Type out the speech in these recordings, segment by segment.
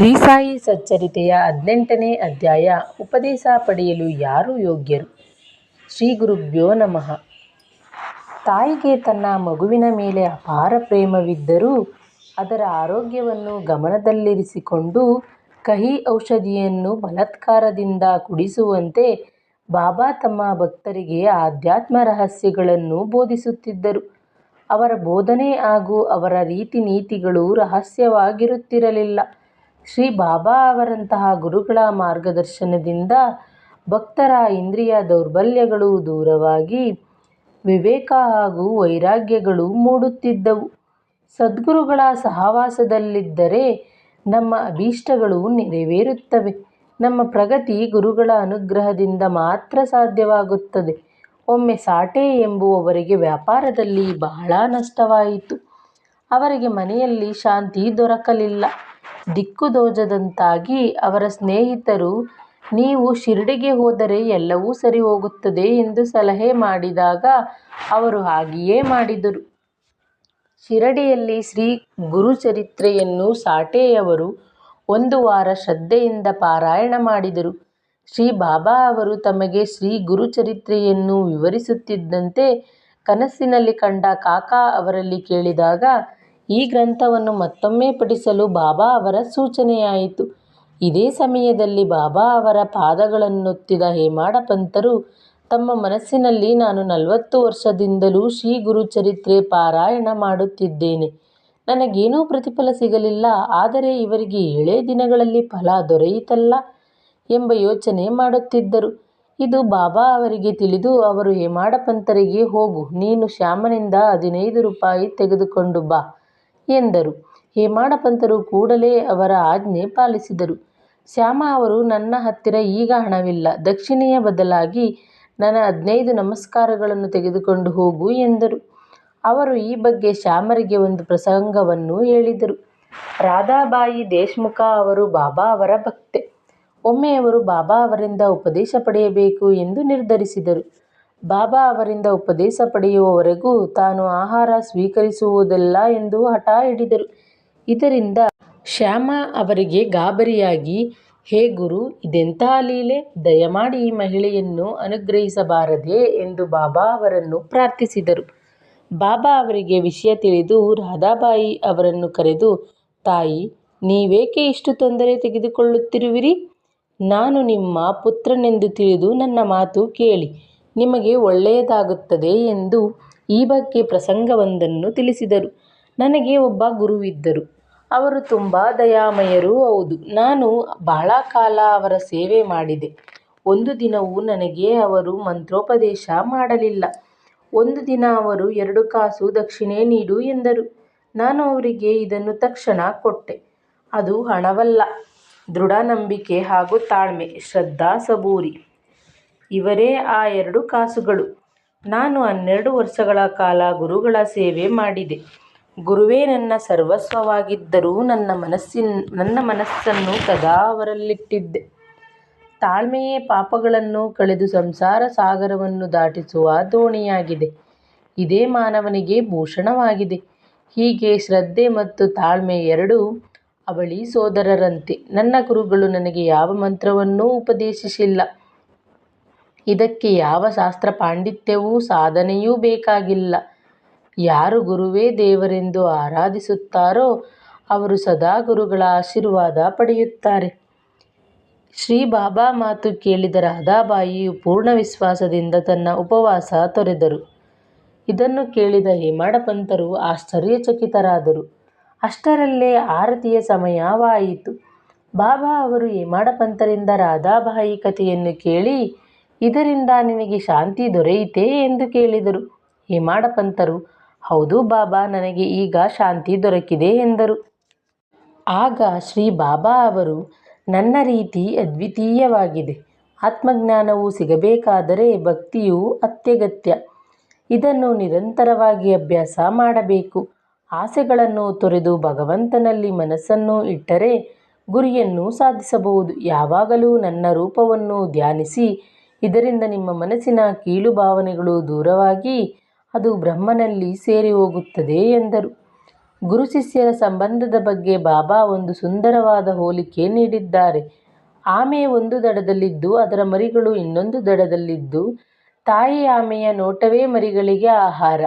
ಶ್ರೀ ಸಾಯಿ ಸಚ್ಚರಿತೆಯ ಹದಿನೆಂಟನೇ ಅಧ್ಯಾಯ ಉಪದೇಶ ಪಡೆಯಲು ಯಾರು ಯೋಗ್ಯರು? ಶ್ರೀ ಗುರುಭ್ಯೋ ನಮಃ. ತಾಯಿಗೆ ತನ್ನ ಮಗುವಿನ ಮೇಲೆ ಅಪಾರ ಪ್ರೇಮವಿದ್ದರೂ ಅದರ ಆರೋಗ್ಯವನ್ನು ಗಮನದಲ್ಲಿರಿಸಿಕೊಂಡು ಕಹಿ ಔಷಧಿಯನ್ನು ಬಲತ್ಕಾರದಿಂದ ಕುಡಿಸುವಂತೆ ಬಾಬಾ ತಮ್ಮ ಭಕ್ತರಿಗೆ ಆಧ್ಯಾತ್ಮ ರಹಸ್ಯಗಳನ್ನು ಬೋಧಿಸುತ್ತಿದ್ದರು. ಅವರ ಬೋಧನೆ ಹಾಗೂ ಅವರ ರೀತಿ ನೀತಿಗಳು ರಹಸ್ಯವಾಗಿರುತ್ತಿರಲಿಲ್ಲ. ಶ್ರೀ ಬಾಬಾ ಅವರಂತಹ ಗುರುಗಳ ಮಾರ್ಗದರ್ಶನದಿಂದ ಭಕ್ತರ ಇಂದ್ರಿಯ ದೌರ್ಬಲ್ಯಗಳು ದೂರವಾಗಿ ವಿವೇಕ ಹಾಗೂ ವೈರಾಗ್ಯಗಳು ಮೂಡುತ್ತಿದ್ದವು. ಸದ್ಗುರುಗಳ ಸಹವಾಸದಲ್ಲಿದ್ದರೆ ನಮ್ಮ ಅಭೀಷ್ಟಗಳು ನೆರವೇರುತ್ತವೆ. ನಮ್ಮ ಪ್ರಗತಿ ಗುರುಗಳ ಅನುಗ್ರಹದಿಂದ ಮಾತ್ರ ಸಾಧ್ಯವಾಗುತ್ತದೆ. ಒಮ್ಮೆ ಸಾಟೆ ಎಂಬುವವರಿಗೆ ವ್ಯಾಪಾರದಲ್ಲಿ ಬಹಳ ನಷ್ಟವಾಯಿತು. ಅವರಿಗೆ ಮನೆಯಲ್ಲಿ ಶಾಂತಿ ದೊರಕಲಿಲ್ಲ. ದಿಕ್ಕುದೋಚದಂತಾಗಿ ಅವರ ಸ್ನೇಹಿತರು, ನೀವು ಶಿರಡಿಗೆ ಹೋದರೆ ಎಲ್ಲವೂ ಸರಿ ಹೋಗುತ್ತದೆ ಎಂದು ಸಲಹೆ ಮಾಡಿದಾಗ ಅವರು ಹಾಗೆಯೇ ಮಾಡಿದರು. ಶಿರಡಿಯಲ್ಲಿ ಶ್ರೀ ಗುರುಚರಿತ್ರೆಯನ್ನು ಸಾಟೆಯವರು ಒಂದು ವಾರ ಶ್ರದ್ಧೆಯಿಂದ ಪಾರಾಯಣ ಮಾಡಿದರು. ಶ್ರೀ ಬಾಬಾ ಅವರು ತಮಗೆ ಶ್ರೀ ಗುರುಚರಿತ್ರೆಯನ್ನು ವಿವರಿಸುತ್ತಿದ್ದಂತೆ ಕನಸಿನಲ್ಲಿ ಕಂಡ ಕಾಕಾ ಅವರಲ್ಲಿ ಕೇಳಿದಾಗ ಈ ಗ್ರಂಥವನ್ನು ಮತ್ತೊಮ್ಮೆ ಪಠಿಸಲು ಬಾಬಾ ಅವರ ಸೂಚನೆಯಾಯಿತು. ಇದೇ ಸಮಯದಲ್ಲಿ ಬಾಬಾ ಅವರ ಪಾದಗಳನ್ನೊತ್ತಿದ ಹೇಮಾಡ ಪಂತರು ತಮ್ಮ ಮನಸ್ಸಿನಲ್ಲಿ, ನಾನು ನಲವತ್ತು ವರ್ಷದಿಂದಲೂ ಶ್ರೀ ಗುರು ಚರಿತ್ರೆ ಪಾರಾಯಣ ಮಾಡುತ್ತಿದ್ದೇನೆ. ನನಗೇನೂ ಪ್ರತಿಫಲ ಸಿಗಲಿಲ್ಲ. ಆದರೆ ಇವರಿಗೆ ಏಳೇ ದಿನಗಳಲ್ಲಿ ಫಲ ದೊರೆಯಿತಲ್ಲ ಎಂಬ ಯೋಚನೆ ಮಾಡುತ್ತಿದ್ದರು. ಇದು ಬಾಬಾ ಅವರಿಗೆ ತಿಳಿದು, ಅವರು ಹೇಮಾಡ ಪಂತರಿಗೆ ಹೋಗು. ನೀನು ಶ್ಯಾಮನಿಂದ ಹದಿನೈದು ರೂಪಾಯಿ ತೆಗೆದುಕೊಂಡು ಬಾ. ಎಂದರು. ಹೇಮಾಡಪಂತರು ಕೂಡಲೇ ಅವರ ಆಜ್ಞೆ ಪಾಲಿಸಿದರು. ಶ್ಯಾಮ ಅವರು, ನನ್ನ ಹತ್ತಿರ ಈಗ ಹಣವಿಲ್ಲ. ದಕ್ಷಿಣೆಯ ಬದಲಾಗಿ ನನ್ನ ಹದಿನೈದು ನಮಸ್ಕಾರಗಳನ್ನು ತೆಗೆದುಕೊಂಡು ಹೋಗು ಎಂದರು. ಅವರು ಈ ಬಗ್ಗೆ ಶ್ಯಾಮರಿಗೆ ಒಂದು ಪ್ರಸಂಗವನ್ನು ಹೇಳಿದರು. ರಾಧಾಬಾಯಿ ದೇಶ್ಮುಖ ಅವರು ಬಾಬಾ ಅವರ ಭಕ್ತೆ. ಒಮ್ಮೆ ಅವರು ಬಾಬಾ ಅವರಿಂದ ಉಪದೇಶ ಪಡೆಯಬೇಕು ಎಂದು ನಿರ್ಧರಿಸಿದರು. ಬಾಬಾ ಅವರಿಂದ ಉಪದೇಶ ಪಡೆಯುವವರೆಗೂ ತಾನು ಆಹಾರ ಸ್ವೀಕರಿಸುವುದಿಲ್ಲ ಎಂದು ಹಠ ಹಿಡಿದರು. ಇದರಿಂದ ಶ್ಯಾಮ ಅವರಿಗೆ ಗಾಬರಿಯಾಗಿ, ಹೇ ಗುರು ಇದೆಂತಹ ಲೀಲೆ? ದಯಮಾಡಿ ಈ ಮಹಿಳೆಯನ್ನು ಅನುಗ್ರಹಿಸಬಾರದೇ ಎಂದು ಬಾಬಾ ಅವರನ್ನು ಪ್ರಾರ್ಥಿಸಿದರು. ಬಾಬಾ ಅವರಿಗೆ ವಿಷಯ ತಿಳಿದು ರಾಧಾಬಾಯಿ ಅವರನ್ನು ಕರೆದು, ತಾಯಿ, ನೀವೇಕೆ ಇಷ್ಟು ತೊಂದರೆ ತೆಗೆದುಕೊಳ್ಳುತ್ತಿರುವಿರಿ? ನಾನು ನಿಮ್ಮ ಪುತ್ರನೆಂದು ತಿಳಿದು ನನ್ನ ಮಾತು ಕೇಳಿ. ನಿಮಗೆ ಒಳ್ಳೆಯದಾಗುತ್ತದೆ ಎಂದು ಈ ಬಗ್ಗೆ ಪ್ರಸಂಗವೊಂದನ್ನು ತಿಳಿಸಿದರು. ನನಗೆ ಒಬ್ಬ ಗುರುವಿದ್ದರು. ಅವರು ತುಂಬ ದಯಾಮಯರೂ ಹೌದು. ನಾನು ಬಹಳ ಕಾಲ ಅವರ ಸೇವೆ ಮಾಡಿದೆ. ಒಂದು ದಿನವೂ ನನಗೆ ಅವರು ಮಂತ್ರೋಪದೇಶ ಮಾಡಲಿಲ್ಲ. ಒಂದು ದಿನ ಅವರು ಎರಡು ಕಾಸು ದಕ್ಷಿಣೆ ನೀಡು ಎಂದರು. ನಾನು ಅವರಿಗೆ ಇದನ್ನು ತಕ್ಷಣ ಕೊಟ್ಟೆ. ಅದು ಹಣವಲ್ಲ. ದೃಢ ನಂಬಿಕೆ ಹಾಗೂ ತಾಳ್ಮೆ. ಶ್ರದ್ಧಾ ಸಬೂರಿ. ಇವರೇ ಆ ಎರಡು ಕಾಸುಗಳು. ನಾನು ಹನ್ನೆರಡು ವರ್ಷಗಳ ಕಾಲ ಗುರುಗಳ ಸೇವೆ ಮಾಡಿದೆ. ಗುರುವೇ ನನ್ನ ಸರ್ವಸ್ವವಾಗಿದ್ದರೂ ನನ್ನ ಮನಸ್ಸಿನ, ನನ್ನ ಮನಸ್ಸನ್ನು ಸದಾ ಅವರಲ್ಲಿಟ್ಟಿದ್ದೆ. ತಾಳ್ಮೆಯೇ ಪಾಪಗಳನ್ನು ಕಳೆದು ಸಂಸಾರ ಸಾಗರವನ್ನು ದಾಟಿಸುವ ದೋಣಿಯಾಗಿದೆ. ಇದೇ ಮಾನವನಿಗೆ ಭೂಷಣವಾಗಿದೆ. ಹೀಗೆ ಶ್ರದ್ಧೆ ಮತ್ತು ತಾಳ್ಮೆ ಎರಡೂ ಅವಳಿ ಸೋದರರಂತೆ. ನನ್ನ ಗುರುಗಳು ನನಗೆ ಯಾವ ಮಂತ್ರವನ್ನೂ ಉಪದೇಶಿಸಿಲ್ಲ. ಇದಕ್ಕೆ ಯಾವ ಶಾಸ್ತ್ರ ಪಾಂಡಿತ್ಯವೂ ಸಾಧನೆಯೂ ಬೇಕಾಗಿಲ್ಲ. ಯಾರು ಗುರುವೇ ದೇವರೆಂದು ಆರಾಧಿಸುತ್ತಾರೋ ಅವರು ಸದಾ ಗುರುಗಳ ಆಶೀರ್ವಾದ ಪಡೆಯುತ್ತಾರೆ. ಶ್ರೀ ಬಾಬಾ ಮಾತು ಕೇಳಿದ ರಾಧಾಬಾಯಿಯು ಪೂರ್ಣ ವಿಶ್ವಾಸದಿಂದ ತನ್ನ ಉಪವಾಸ ತೊರೆದರು. ಇದನ್ನು ಕೇಳಿದ ಹೇಮಾಡ ಪಂತರು ಆಶ್ಚರ್ಯಚಕಿತರಾದರು. ಅಷ್ಟರಲ್ಲೇ ಆರತಿಯ ಸಮಯವಾಯಿತು. ಬಾಬಾ ಅವರು ಹೇಮಾಡ ಪಂತರಿಂದ ರಾಧಾಬಾಯಿ ಕಥೆಯನ್ನು ಕೇಳಿ ಇದರಿಂದ ನಿನಗೆ ಶಾಂತಿ ದೊರೆಯಿತೇ ಎಂದು ಕೇಳಿದರು. ಹೇಮಾಡ ಪಂತರು ಹೌದು ಬಾಬಾ, ನನಗೆ ಈಗ ಶಾಂತಿ ದೊರಕಿದೆ ಎಂದರು. ಆಗ ಶ್ರೀ ಬಾಬಾ ಅವರು, ನನ್ನ ರೀತಿ ಅದ್ವಿತೀಯವಾಗಿದೆ. ಆತ್ಮಜ್ಞಾನವು ಸಿಗಬೇಕಾದರೆ ಭಕ್ತಿಯು ಅತ್ಯಗತ್ಯ. ಇದನ್ನು ನಿರಂತರವಾಗಿ ಅಭ್ಯಾಸ ಮಾಡಬೇಕು. ಆಸೆಗಳನ್ನು ತೊರೆದು ಭಗವಂತನಲ್ಲಿ ಮನಸ್ಸನ್ನು ಇಟ್ಟರೆ ಗುರಿಯನ್ನು ಸಾಧಿಸಬಹುದು. ಯಾವಾಗಲೂ ನನ್ನ ರೂಪವನ್ನು ಧ್ಯಾನಿಸಿ ಇದರಿಂದ ನಿಮ್ಮ ಮನಸ್ಸಿನ ಕೀಳು ಭಾವನೆಗಳು ದೂರವಾಗಿ ಅದು ಬ್ರಹ್ಮನಲ್ಲಿ ಸೇರಿ ಹೋಗುತ್ತದೆ ಎಂದರು. ಗುರು ಶಿಷ್ಯರ ಸಂಬಂಧದ ಬಗ್ಗೆ ಬಾಬಾ ಒಂದು ಸುಂದರವಾದ ಹೋಲಿಕೆ ನೀಡಿದ್ದಾರೆ. ಆಮೆ ಒಂದು ದಡದಲ್ಲಿದ್ದು, ಅದರ ಮರಿಗಳು ಇನ್ನೊಂದು ದಡದಲ್ಲಿದ್ದು, ತಾಯಿ ಆಮೆಯ ನೋಟವೇ ಮರಿಗಳಿಗೆ ಆಹಾರ.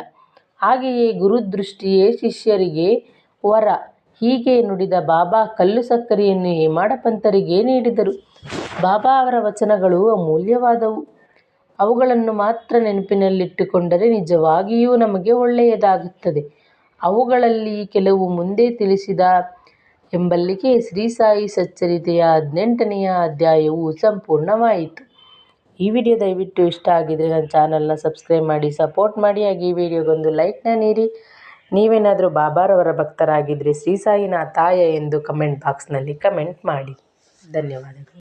ಹಾಗೆಯೇ ಗುರುದೃಷ್ಟಿಯೇ ಶಿಷ್ಯರಿಗೆ ವರ. ಹೀಗೆ ನುಡಿದ ಬಾಬಾ ಕಲ್ಲು ಸಕ್ಕರೆಯನ್ನು ಹೇಮಾಡಪಂತರಿಗೆ ನೀಡಿದರು. ಬಾಬಾ ಅವರ ವಚನಗಳು ಅಮೂಲ್ಯವಾದವು. ಅವುಗಳನ್ನು ಮಾತ್ರ ನೆನಪಿನಲ್ಲಿಟ್ಟುಕೊಂಡರೆ ನಿಜವಾಗಿಯೂ ನಮಗೆ ಒಳ್ಳೆಯದಾಗುತ್ತದೆ. ಅವುಗಳಲ್ಲಿ ಕೆಲವು ಮುಂದೆ ತಿಳಿಸಿದ ಎಂಬಲ್ಲಿಗೆ ಶ್ರೀ ಸಾಯಿ ಸಚ್ಚರಿತೆಯ ಹದಿನೆಂಟನೆಯ ಅಧ್ಯಾಯವು ಸಂಪೂರ್ಣವಾಯಿತು. ಈ ವಿಡಿಯೋ ದಯವಿಟ್ಟು ಇಷ್ಟ ಆಗಿದ್ರೆ ನನ್ನ ಚಾನಲ್ನ ಸಬ್ಸ್ಕ್ರೈಬ್ ಮಾಡಿ, ಸಪೋರ್ಟ್ ಮಾಡಿ, ಹಾಗೆ ಈ ವಿಡಿಯೋಗೊಂದು ಲೈಕ್ನ ನೀಡಿ. ನೀವೇನಾದರೂ ಬಾಬಾರವರ ಭಕ್ತರಾಗಿದ್ದರೆ ಶ್ರೀ ತಾಯ ಎಂದು ಕಮೆಂಟ್ ಬಾಕ್ಸ್ನಲ್ಲಿ ಕಮೆಂಟ್ ಮಾಡಿ. ಧನ್ಯವಾದಗಳು.